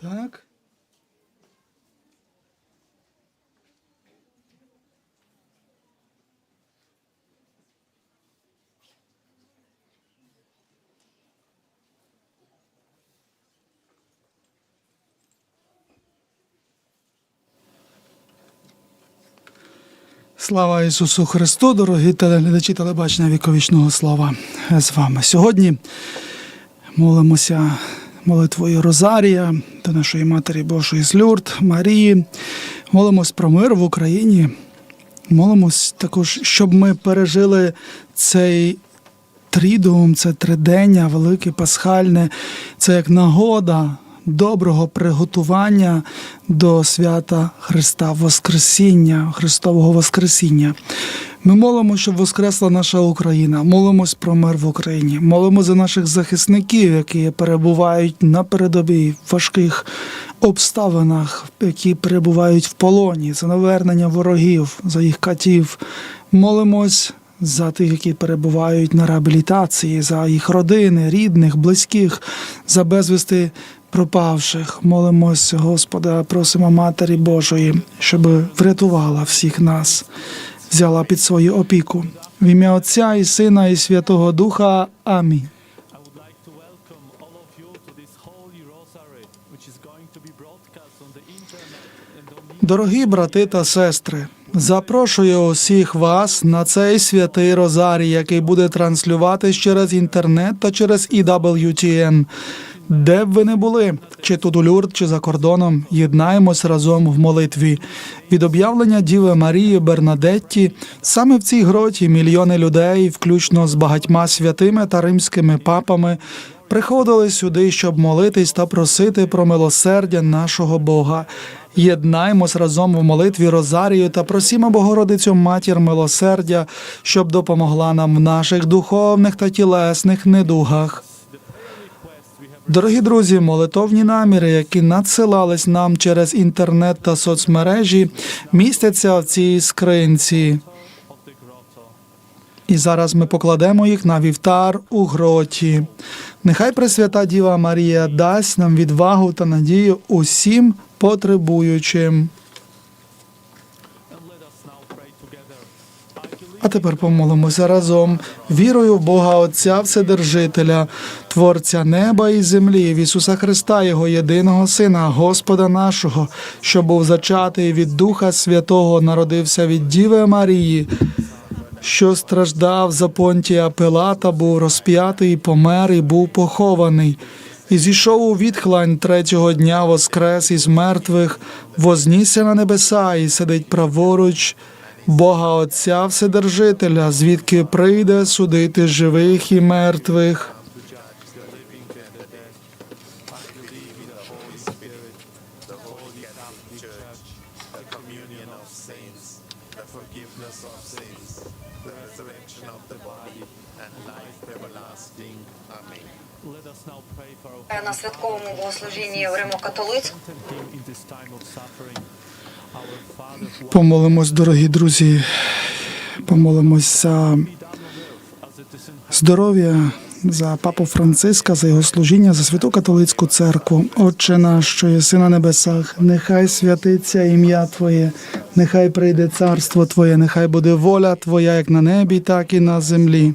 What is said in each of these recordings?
Так. Слава Ісусу Христу, дорогі телеглядачі телебачення віковічного слава з вами. Сьогодні молимося молитвою Розарія до нашої Матері Божої з Люрд, Марії. Молимось про мир в Україні. Молимось також, щоб ми пережили цей трідуум, це тридення, велике пасхальне, це як нагода доброго приготування до свята Христа Воскресіння, Христового Воскресіння. Ми молимо, щоб воскресла наша Україна. Молимось про мир в Україні. Молимо за наших захисників, які перебувають на передовій в важких обставинах, які перебувають в полоні, за навернення ворогів, за їх катів. Молимось за тих, які перебувають на реабілітації, за їх родини, рідних, близьких, за безвісти пропавших. Молимось, Господа, просимо Матері Божої, щоб врятувала всіх нас, взяла під свою опіку. В ім'я Отця і Сина, і Святого Духа. Амінь. Дорогі брати та сестри, запрошую усіх вас на цей святий Розарій, який буде транслюватись через інтернет та через EWTN. Де б ви не були, чи тут у Люрд, чи за кордоном, єднаємось разом в молитві. Від об'явлення Діви Марії Бернадетті саме в цій гроті мільйони людей, включно з багатьма святими та римськими папами, приходили сюди, щоб молитись та просити про милосердя нашого Бога. Єднаймось разом в молитві Розарію та просімо Богородицю Матір милосердя, щоб допомогла нам в наших духовних та тілесних недугах. Дорогі друзі, молитовні наміри, які надсилались нам через інтернет та соцмережі, містяться в цій скринці. І зараз ми покладемо їх на вівтар у гроті. Нехай Пресвята Діва Марія дасть нам відвагу та надію усім потребуючим. А тепер помолимося разом. Вірую в Бога Отця Вседержителя, Творця неба і землі, в Ісуса Христа, Його єдиного Сина, Господа нашого, що був зачатий від Духа Святого, народився від Діви Марії, що страждав за понтія Пилата, був розп'ятий, помер і був похований. І зійшов у відхлань третього дня воскрес із мертвих, вознісся на небеса і сидить праворуч Бога Отця Вседержителя, звідки прийде судити живих і мертвих. на святковому богослужінні в Римо-католицькому. Помолимось, дорогі друзі. Помолимось за здоров'я, за папу Франциска, за його служіння, за святу католицьку церкву. Отче наш, що єси на небесах, нехай святиться ім'я Твоє, нехай прийде царство Твоє, нехай буде воля Твоя, як на небі, так і на землі.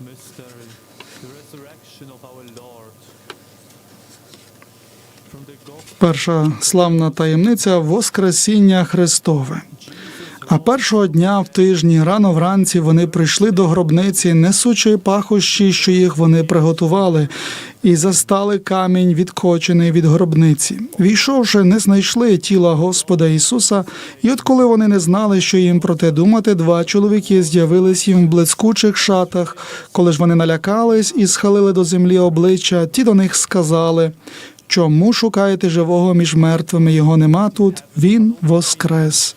Mystery, the resurrection of our Lord. Перша славна таємниця Воскресіння Христове. А першого дня в тижні рано вранці вони прийшли до гробниці, несучи пахощі, що їх вони приготували, і застали камінь, відкочений від гробниці. Війшовши, не знайшли тіла Господа Ісуса, і от коли вони не знали, що їм про те думати, два чоловіки з'явились їм в блискучих шатах. Коли ж вони налякались і схилили до землі обличчя, ті до них сказали. Чому шукаєте живого між мертвими? Його нема тут, він воскрес.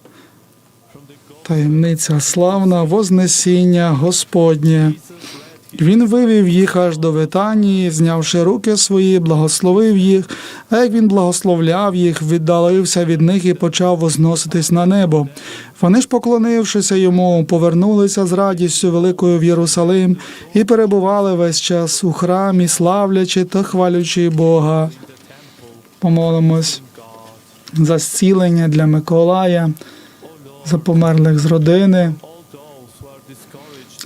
таємниця славна Вознесіння Господнє. Він вивів їх аж до Витанії, знявши руки свої, благословив їх, а як він благословляв їх, віддалився від них і почав возноситись на небо. Вони ж, поклонившися йому, повернулися з радістю великою в Єрусалим і перебували весь час у храмі, славлячи та хвалючи Бога. Помолимось за зцілення для Миколая, за померлих з родини.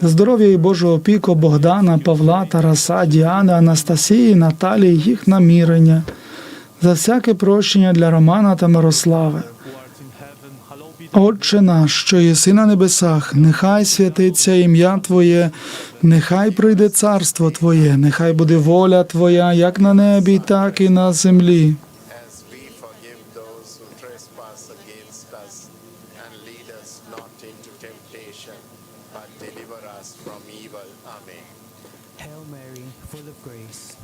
Здоров'я і Божу опіку Богдана, Павла, Тараса, Діани, Анастасії, Наталії, їх намірення, за всяке прощення для Романа та Мирослави, Отче наш, що єси на небесах, нехай святиться ім'я Твоє, нехай прийде царство Твоє, нехай буде воля Твоя, як на небі, так і на землі.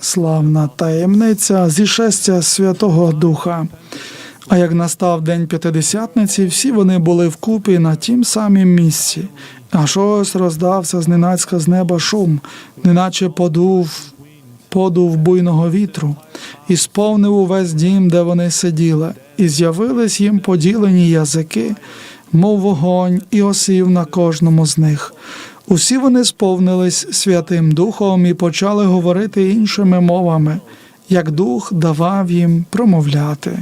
славна таємниця зішестя Святого Духа. А як настав день п'ятидесятниці, всі вони були вкупі на тім самім місці. Аж ось роздався зненацька з неба шум, неначе подув подув буйного вітру, і сповнив увесь дім, де вони сиділи, і з'явились їм поділені язики, мов вогонь, і осів на кожному з них. Усі вони сповнились Святим Духом і почали говорити іншими мовами, як Дух давав їм промовляти.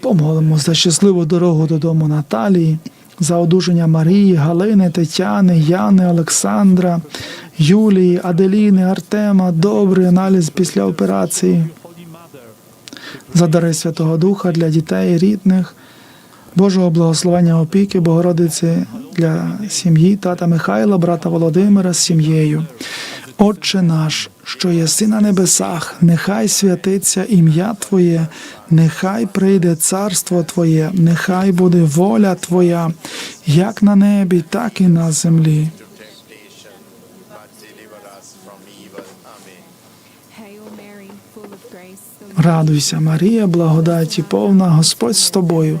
Помолимо за щасливу дорогу додому Наталії, за одужання Марії, Галини, Тетяни, Яни, Олександра, Юлії, Аделіни, Артема, добрий аналіз після операції, за дари Святого Духа для дітей, рідних, Божого благословення опіки, Богородиці для сім'ї, тата Михайла, брата Володимира з сім'єю. Отче наш, що єси на небесах, нехай святиться ім'я Твоє, нехай прийде царство Твоє, нехай буде воля Твоя, як на небі, так і на землі. Радуйся, Марія, благодаті повна, Господь з тобою.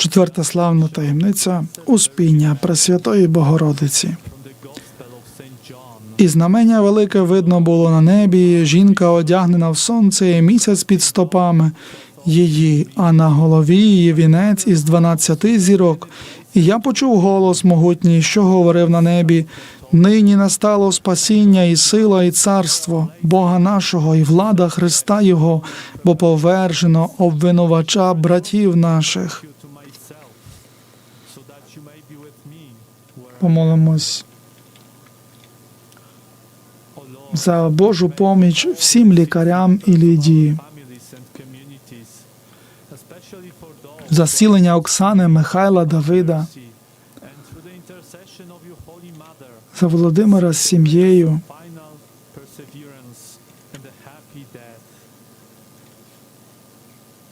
Четверта славна таємниця Успіння Пресвятої Богородиці. І знамення велике видно було на небі, жінка одягнена в сонце, і місяць під стопами її, а на голові її вінець із дванадцяти зірок. І я почув голос могутній, що говорив на небі. Нині настало спасіння і сила, і царство Бога нашого, і влада Христа Його, бо повержено обвинувача братів наших. Помолимось за Божу поміч всім лікарям і Лідії. за зцілення Оксани, Михайла, Давида, за Володимира з сім'єю,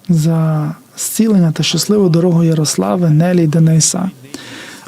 за зцілення та щасливу дорогу Ярослави, Нелі й Дениса.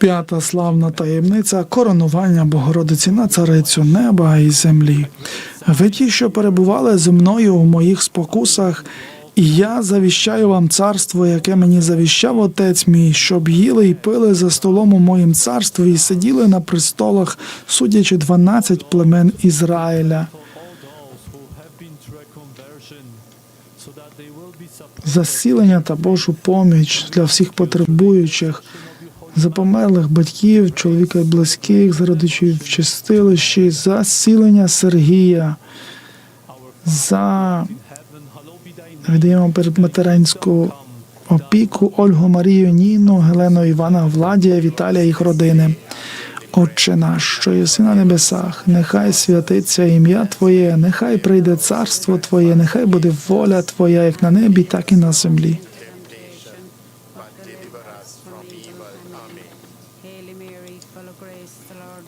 П'ята славна таємниця коронування Богородиці на царицю неба і землі. Ви ті, що перебували зі мною у моїх спокусах, і я завіщаю вам царство, яке мені завіщав отець мій, щоб їли і пили за столом у моїм царстві і сиділи на престолах, судячи дванадцять племен Ізраїля. Засілення та Божу поміч для всіх потребуючих, за померлих батьків, чоловіка і близьких, за родичів в чистилищі, за зцілення Сергія, за віддаємо материнську опіку Ольгу Марію Ніну, Гелену Івана Владія, Віталія їх родини. Отче наш, що єси на небесах, нехай святиться ім'я Твоє, нехай прийде царство Твоє, нехай буде воля Твоя, як на небі, так і на землі.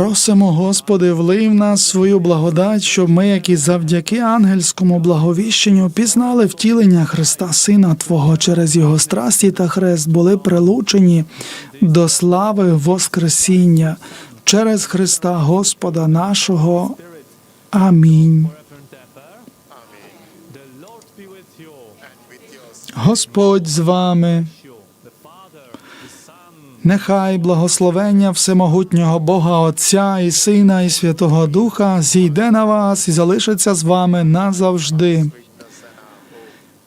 Просимо, Господи, влий в нас свою благодать, щоб ми, як і завдяки ангельському благовіщенню, пізнали втілення Христа Сина Твого через Його страсті та хрест, були прилучені до слави Воскресіння через Христа Господа нашого. Амінь. Господь з вами. You, the Father, the Son, Нехай благословення Всемогутнього Бога Отця і Сина і Святого Духа зійде на вас і залишиться з вами назавжди.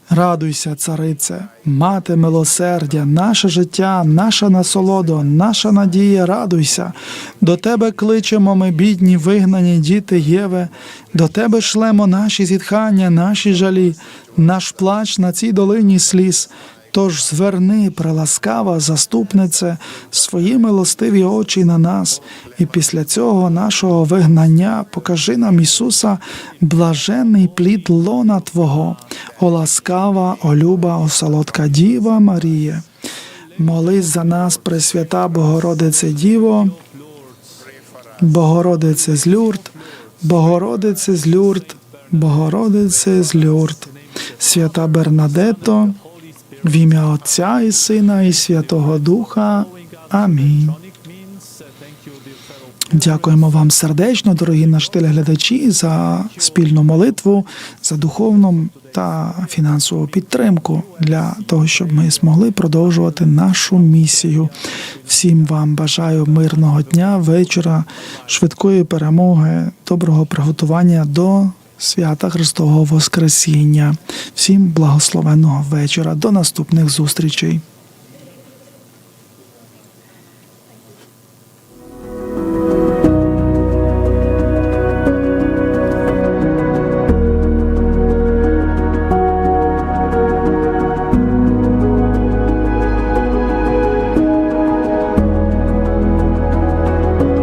Радуйся, царице, мати милосердя, наше життя, наша насолода, наша надія, радуйся. До тебе кличемо ми, бідні, вигнані діти Єве, до тебе шлемо наші зітхання, наші жалі, наш плач на цій долині сліз. Тож зверни, преласкава заступнице, свої милостиві очі на нас, і після цього нашого вигнання покажи нам Ісуса, блаженний плід лона Твого, о ласкава, о люба, о солодка Діва Марія. Молись за нас, Пресвята Богородице Діво, Богородице з Люрд, Богородице з Люрд, Богородице з Люрд, свята Бернадето, в ім'я Отця і Сина і Святого Духа. Амінь. Дякуємо вам сердечно, дорогі наші телеглядачі, за спільну молитву, за духовну та фінансову підтримку для того, щоб ми змогли продовжувати нашу місію. Всім вам бажаю мирного дня, вечора, швидкої перемоги, доброго приготування до свята Христового Воскресіння. Всім благословенного вечора. До наступних зустрічей.